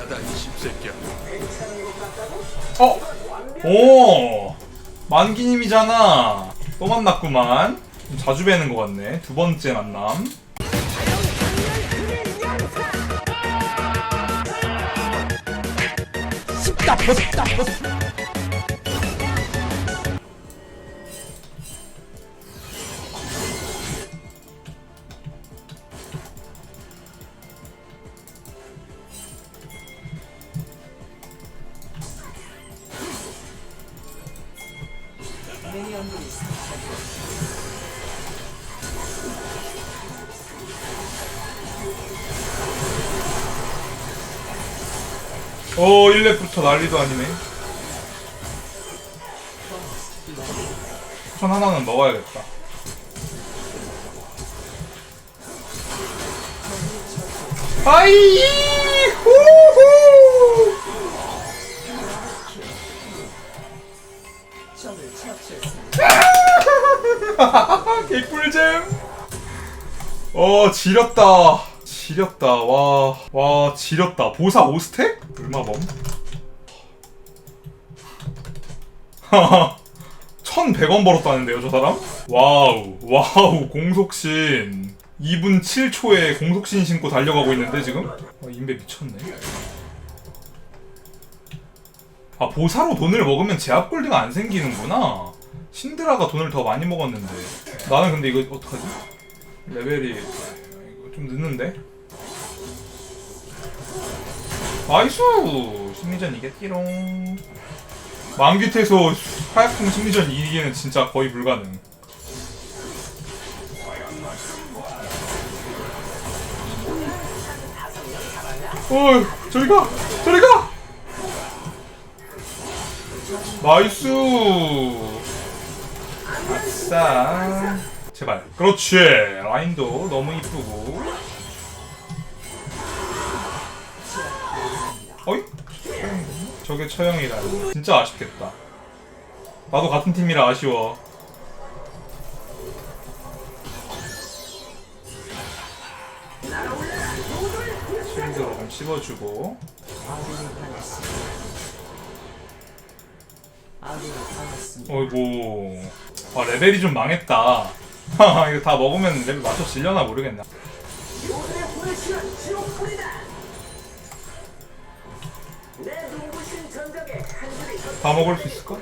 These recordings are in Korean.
미안하다 이 십새끼야. 어? 오! 만기님이잖아. 또 만났구만. 좀 자주 뵈는 것 같네. 두 번째 만남. 오, 1렙부터 난리도 아니네. 천 하나는 먹어야겠다. 아이! 어, 지렸다. 지렸다. 와, 와, 지렸다. 보사 5스택? 얼마범? 하하. 1100원 벌었다는데요, 저 사람? 와우, 와우, 공속신. 2분 7초에 공속신 신고 달려가고 있는데, 지금? 아, 인베 미쳤네. 아, 보사로 돈을 먹으면 제압 골드가 안 생기는구나. 신드라가 돈을 더 많이 먹었는데. 나는 근데 이거 어떡하지? 레벨이 좀 늦는데? 나이스! 심리전 이겼기롱. 만기태소 하약풍 심리전 이기기는 진짜 거의 불가능. 어이, 저리 가! 저리 가! 나이스! 아싸. 제발. 그렇지. 라인도 너무 이쁘고. 어이? 저게 처형이라. 진짜 아쉽겠다. 나도 같은 팀이라 아쉬워. 실드로 좀 씹어주고. 어이구. 아, 레벨이 좀 망했다. 하하, 이거 다 먹으면 레벨 맞춰 질려나 모르겠네. 다 먹을 수 있을까?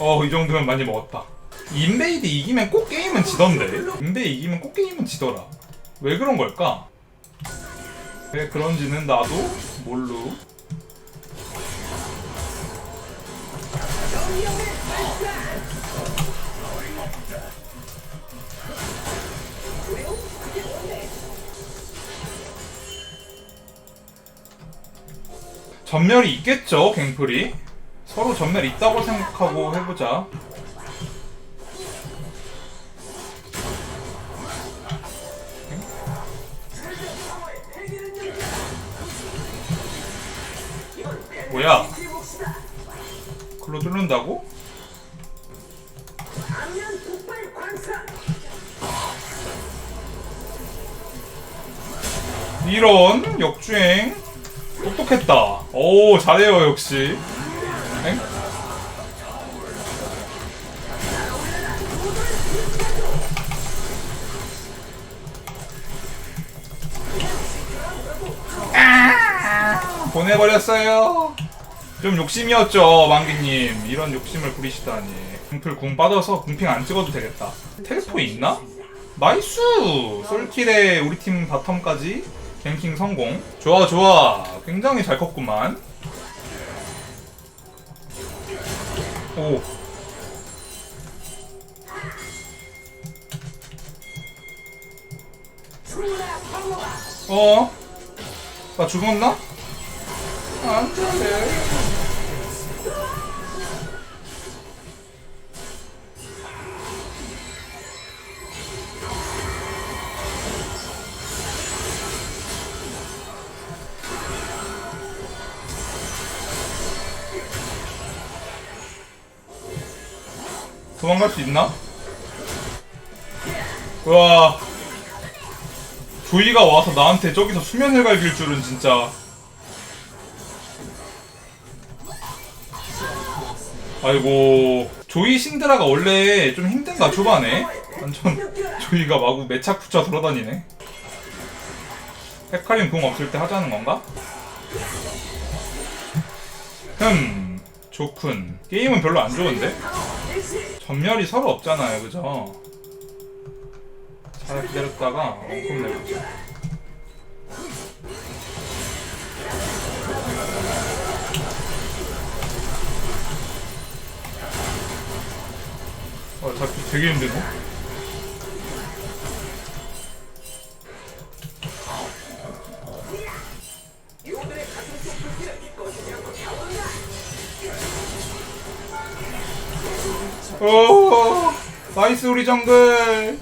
어, 이 정도면 많이 먹었다. 인베이드 이기면 꼭 게임은 지던데? 인베이 이기면 꼭 게임은 지더라. 왜 그런 걸까? 왜 그런지는 나도 모르. 전멸이 있겠죠, 갱플이? 서로 전멸 있다고 생각하고 해보자. 뭐야? 글로 뚫는다고? 이런 역주행 똑똑했다. 오 잘해요 역시. 엥? 아, 보내버렸어요. 좀 욕심이었죠, 만기님. 이런 욕심을 부리시다니. 궁풀 궁 빠져서 궁핑 안 찍어도 되겠다. 텔포 있나? 나이스! 솔킬에 우리 팀 바텀까지 갱킹 성공. 좋아, 좋아. 굉장히 잘 컸구만. 오. 어? 나 죽었나? 안 돼. 도망갈 수 있나? 우와. 조이가 와서 나한테 저기서 수면을 갈길 줄은 진짜. 아이고. 조이 신드라가 원래 좀 힘든가 초반에? 완전 조이가 마구 매착 붙여 돌아다니네. 헤카림 궁 없을 때 하자는 건가? 흠. 좋군. 게임은 별로 안 좋은데? 전멸이 서로 없잖아요 그죠? 잘 기다렸다가 원콤 내보자 어 잡기 되게 힘드네 나이스 우리 정글.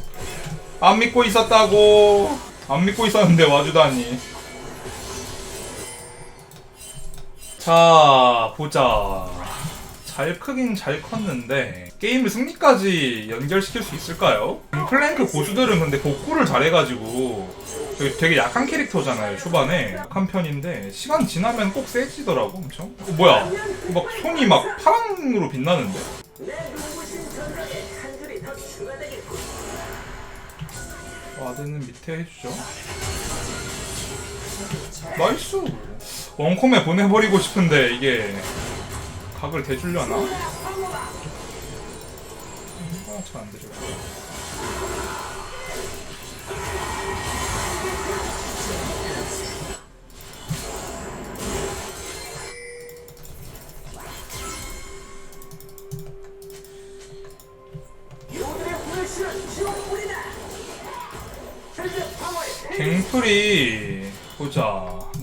안 믿고 있었다고. 안 믿고 있었는데 와주다니. 자 보자. 잘 크긴 잘 컸는데 게임을 승리까지 연결시킬 수 있을까요? 플랭크 고수들은 근데 복구를 잘해가지고 되게, 되게 약한 캐릭터잖아요 초반에. 약한 편인데 시간 지나면 꼭 세지더라고 엄청. 어, 뭐야? 막 손이 막 파랑으로 빛나는데 와드는 밑에 해주죠 나이스 원콤에 보내버리고 싶은데 이게 각을 대주려나? 아, 잘안 되죠.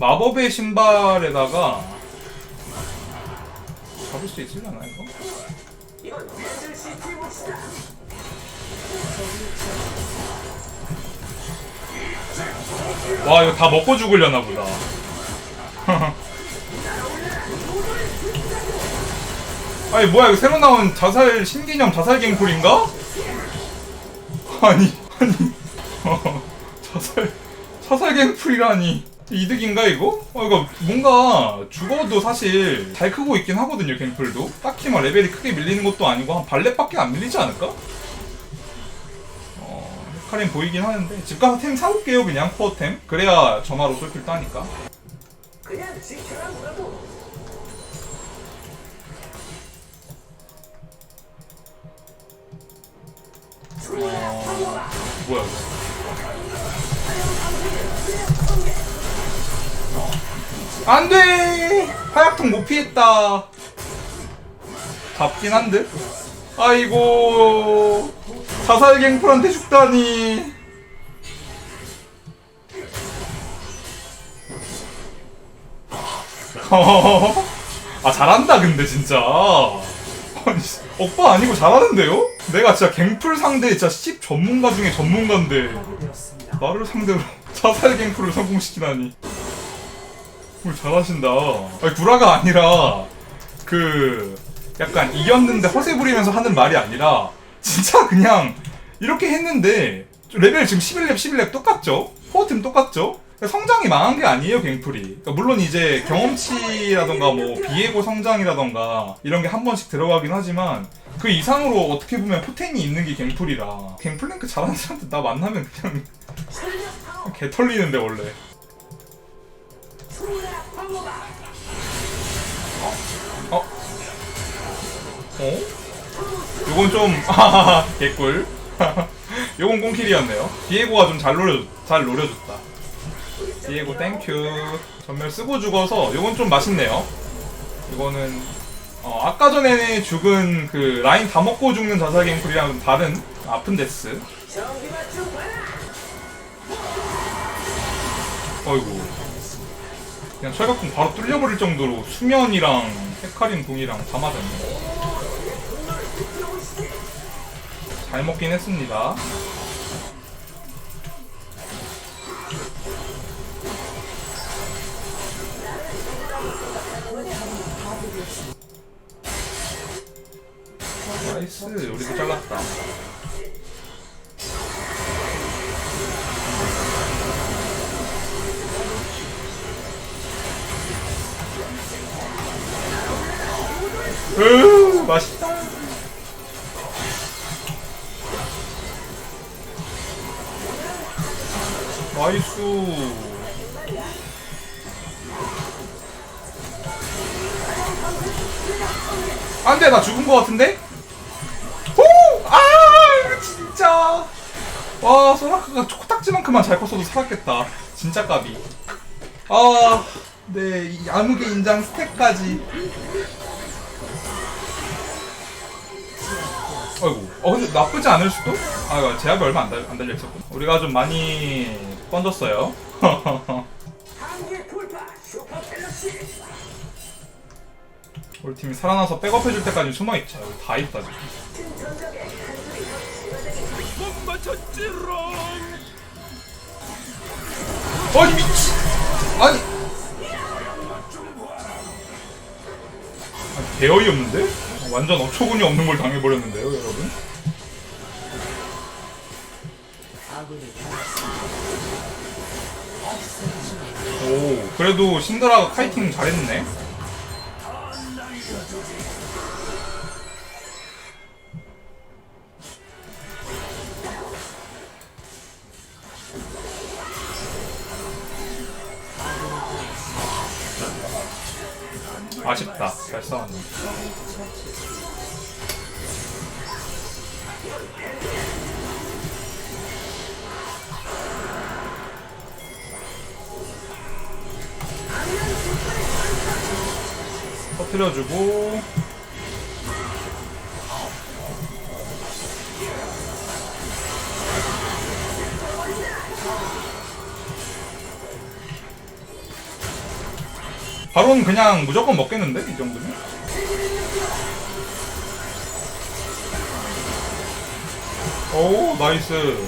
마법의 신발에다가 잡을 수 있으려나 이거? 와 이거 다 먹고 죽으려나 보다 아니 뭐야 이거 새로 나온 자살 신기념 자살 갱플인가? 아니 아니 어, 자살 자살 갱플이라니 이득인가 이거? 어 이거 뭔가 죽어도 사실 잘 크고 있긴 하거든요 갱플도. 딱히 막 레벨이 크게 밀리는 것도 아니고 한 발렛밖에 안 밀리지 않을까? 어 헤카림 보이긴 하는데. 집 가서 템 사올게요 그냥. 코어템. 그래야 전화로 솔필 따니까. 그냥 지켜라 뭐라고 어... 뭐야 이거 안 돼! 화약통 못 피했다. 잡긴 한데? 아이고. 자살 갱플한테 죽다니. 아 잘한다 근데 진짜. 아니 오빠 아니고 잘하는데요? 내가 진짜 갱플 상대 진짜 10 전문가 중에 전문가인데. 나를 상대로 자살 갱플을 성공시키다니 뭘 잘하신다. 아니 구라가 아니라 그 약간 이겼는데 허세 부리면서 하는 말이 아니라 진짜 그냥 이렇게 했는데 레벨 지금 11렙 11렙 똑같죠? 포어팀 똑같죠? 그러니까 성장이 망한 게 아니에요 갱플이. 그러니까 물론 이제 경험치라던가 뭐 비에고 성장이라던가 이런 게 한 번씩 들어가긴 하지만 그 이상으로 어떻게 보면 포텐이 있는 게 갱플이라. 갱플랭크 잘하는 사람들 나 만나면 그냥 개 털리는데 원래 어? 어? 요건 좀 개꿀. 요건 꽁킬이었네요. 디에고가 좀 잘 노려 잘 노려줬다. 디에고 땡큐. 전멸 쓰고 죽어서 요건 좀 맛있네요. 이거는 어, 아까 전에 죽은 그 라인 다 먹고 죽는 자살 갱플이랑 좀 다른 아픈 데스. 어이구 그냥 철갑궁 바로 뚫려버릴 정도로 수면이랑 헤카림 궁이랑 다 맞았네. 잘 먹긴 했습니다 나이스 안돼 나 죽은 거 같은데? 오! 아 진짜 와 소라카가 코딱지만큼만 잘 컸어도 살았겠다 진짜 까비 아네 암흑의 인장 스택까지 아이고 어 근데 나쁘지 않을 수도? 아 제압이 얼마 안, 달, 안 달려있었군 우리가 좀 많이 갤럭시 우리 팀이 살아나서 백업해줄 때까지 숨어있자 여기 다 있다 지금. 아니 미치 아니. 아, 개어이 없는데? 완전 어처구니 없는 걸 당해버렸는데요 여러분 오 그래도 신드라가 카이팅 잘했네 터트려주고 바로는 그냥 무조건 먹겠는데 이 정도면? 오 나이스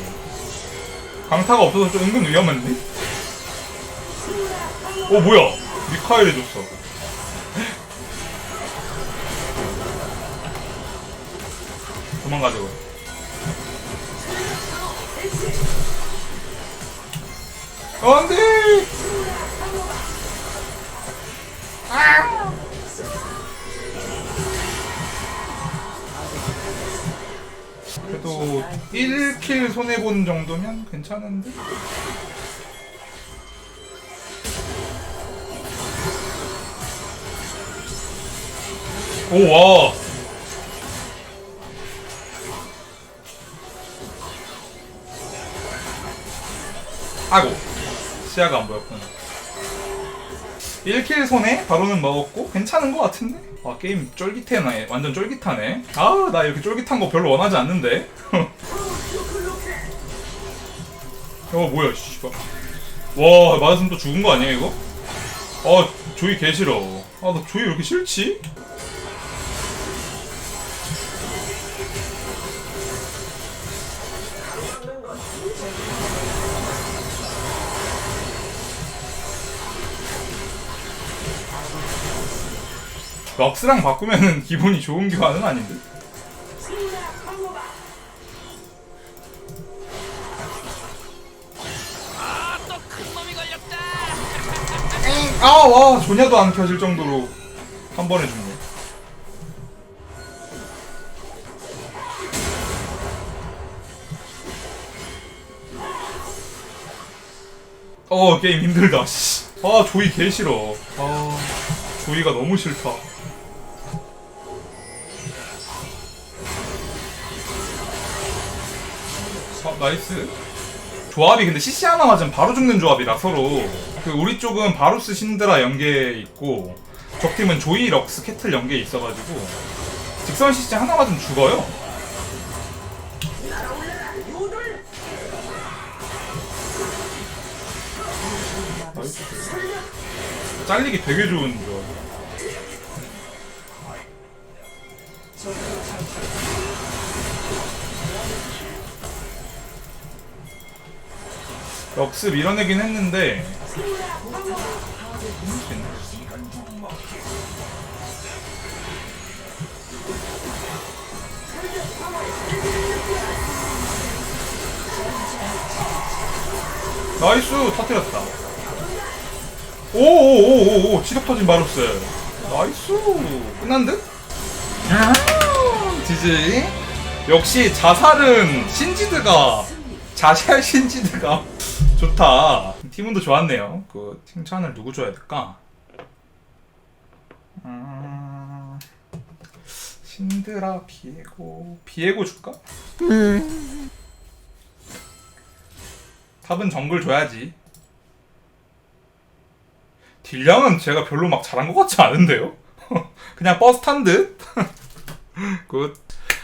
강타가 없어서 좀 은근 위험한데? 오 뭐야 미카엘 해줬어 도망가자고 어, 안돼 그래도 1킬 손해본 정도면 괜찮은데? 오, 와! 아이고, 시야가 안 보였구나. 1킬 손에 바로는 먹었고 괜찮은 것 같은데? 아 게임 쫄깃해네 완전 쫄깃하네 아 나 이렇게 쫄깃한 거 별로 원하지 않는데 어 뭐야 씨발 와 맞았으면 또 죽은 거 아니야 이거? 아 조이 개 싫어 아나 조이 왜 이렇게 싫지? 럭스랑 바꾸면은 기분이 좋은 교환은 아닌데? 아, 와, 조냐도 안 켜질 정도로 한 번에 죽네. 어, 게임 힘들다, 씨. 아, 조이 개 싫어. 아, 조이가 너무 싫다. 나이스. 조합이 근데 CC 하나 맞으면 바로 죽는 조합이라 서로 그 우리 쪽은 바루스 신드라 연계 있고 적팀은 조이 럭스 캐틀 연계 있어가지고 직선 CC 하나 맞으면 죽어요. 잘리기 되게 좋은 조합 럭스 밀어내긴 했는데. 나이스! 터뜨렸다. 오오오오오 치력 터진 바루스. 나이스! 끝난 듯? 지지. 역시 자살은 신지드가 자살 신지드가 좋다. 팀운도 좋았네요. 그 칭찬을 누구 줘야 될까? 음... 신드라 비에고 비에고 줄까? 탑은 정글 줘야지. 딜량은 제가 별로 막 잘한 것 같지 않은데요? 그냥 버스 탄 듯? 굿.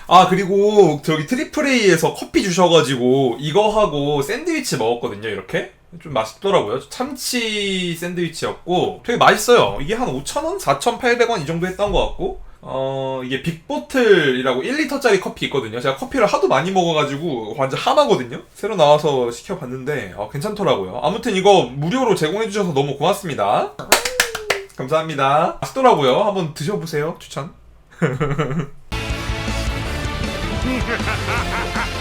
아 그리고 저기 트리플 A에서 커피 주셔가지고 이거 하고 샌드위치 먹었거든요 이렇게. 좀 맛있더라고요. 참치 샌드위치였고 되게 맛있어요. 이게 한 5,000원? 4,800원 이 정도 했던 것 같고 어 이게 빅보틀이라고 1리터짜리 커피 있거든요. 제가 커피를 하도 많이 먹어가지고 완전 하나거든요. 새로 나와서 시켜봤는데 어, 괜찮더라고요. 아무튼 이거 무료로 제공해주셔서 너무 고맙습니다. 감사합니다. 맛있더라고요. 한번 드셔보세요 추천 Ha ha ha ha!